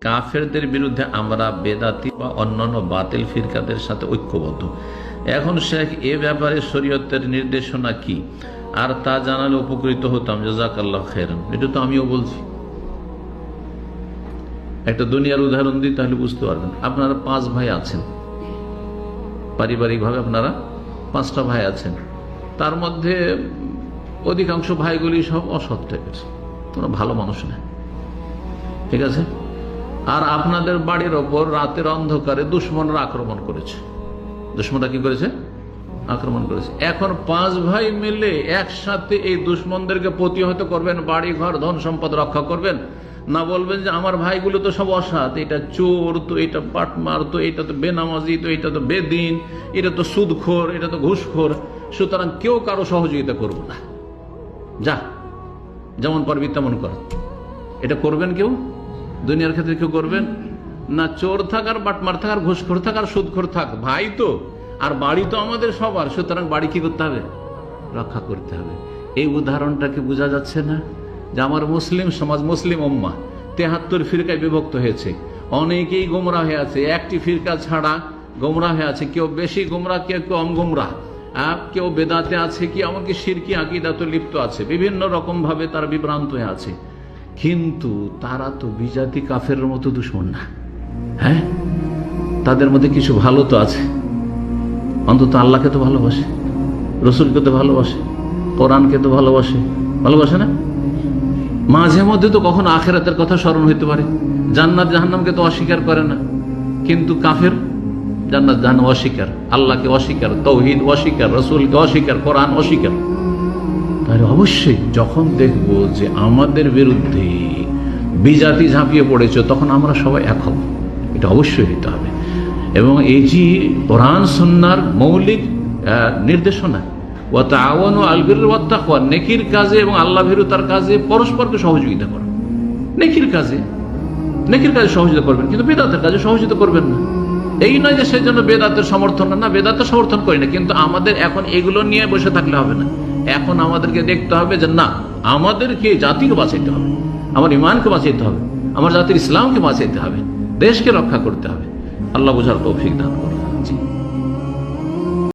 কাফেরদের বিরুদ্ধে আমরা বেদাতি বা অন্যান্য বাতিল ফিরকাদের সাথে ঐক্যবদ্ধ। এখন শেখ, এ ব্যাপারে শরীয়তের নির্দেশনা কি? আর তা জানালে উপকৃত হতাম। জাজাক আল্লাহ খেরান এটা তো আমিও বলছি। একটা দুনিয়ার উদাহরণ দিই, তাহলে বুঝতে পারবেন। আপনারা পাঁচ ভাই আছেন। পারিবারিকভাবে আপনারা পাঁচটা ভাই আছেন। তার মধ্যে অধিকাংশ ভাইগুলি সব অসৎ টাইপের। তোমরা ভালো মানুষ না ঠিক আছে? আর আপনাদের বাড়ির ওপর রাতের অন্ধকারে দুশ্মনরা আক্রমণ করেছে। দুশ্মনরা কি করেছে? আক্রমণ করেছে। এখন পাঁচ ভাই মিলে একসাথে এই দুশ্মনদেরকে প্রতিহত করবেন, বাড়ি ঘর, ধন সম্পদ রক্ষা করবেন। না বলবেন যে, আমার ভাইগুলো তো সব অসৎ এটা চোর তো, এটা পাটমার তো, এটা তো বেনামাজি তো, এটা তো বেদিন, এটা তো সুদখোর, এটা তো ঘুষখোর। সুতরাং কেউ কারও সহযোগিতা করব না। যা, যেমন পারবি তেমন কর। এটা করবেন কেউ? দুনিয়ার ক্ষেত্রে কেউ করবেন? না চোর থাক আর বাটমার থাক আর ঘুষখোর থাক আর সুদখোর থাক ভাই তো। আর বাড়ি তো আমাদের সবার সুতরাং বাড়ি কি করতে হবে? রক্ষা করতে হবে। এই উদাহরণটাকে বোঝা যাচ্ছে না যে আমার মুসলিম সমাজ মুসলিম ওম্মা তেহাত্তর ফিরকায় বিভক্ত হয়েছে। অনেকেই গোমরা হয়ে আছে। একটি ফিরকা ছাড়া গোমরা হয়ে আছে। কেউ বেশি গোমরা কেউ কম গোমরা। আহ, কেউ বেদাতে আছে কি এমনকি সিরকি আকিদাতে লিপ্ত আছে। বিভিন্ন রকম ভাবে তারা বিভ্রান্ত হয়ে আছে। কিন্তু তারা তো বিজাতি কাফের মতো দুশ্মন না। হ্যাঁ? তাদের মধ্যে কিছু ভালো তো আছে। অন্তত আল্লাহকে তো ভালোবাসে, রসুলকে তো ভালোবাসে, কোরআনকে তো ভালোবাসে। ভালোবাসে না? মাঝে মধ্যে তো কখনো আখেরাতের কথা স্মরণ হইতে পারে। জান্নাত জাহান্নামকে তো অস্বীকার করে না। কিন্তু কাফের জান্নাত জাহান্নাম অস্বীকার। আল্লাহকে অস্বীকার, তৌহিদ অস্বীকার, রসুলকে অস্বীকার, কোরআন অস্বীকার। তাহলে অবশ্যই যখন দেখব যে আমাদের বিরুদ্ধে বিজাতি ঝাঁপিয়ে পড়েছে, তখন আমরা সবাই এক হব। এটা অবশ্যই হইতে হবে। এবং এই যে কোরআন সন্ন্যার মৌলিক নির্দেশনা ও তাওয়ান ও আলবির ওয়াত্তাকওয়া নেকির কাজে এবং আল্লাহ ভীরুতার কাজে পরস্পরকে সহযোগিতা করো। নেকির কাজে নেকির কাজে সহযোগিতা করবেন, কিন্তু বেদাতের কাজে সহযোগিতা করবেন না। এই নয় যে সেই জন্য বেদাতের সমর্থন না, বেদাতের সমর্থন করি না, কিন্তু আমাদের এখন এগুলো নিয়ে বসে থাকলে হবে না। এখন আমাদেরকে দেখতে হবে যে না, আমাদেরকে জাতিকে বাঁচাইতে হবে, আমার ইমানকে বাঁচাইতে হবে, আমার জাতির ইসলামকে বাঁচাইতে হবে, দেশকে রক্ষা করতে হবে। আল্লাহ বোঝার তৌফিক দান করুন। জি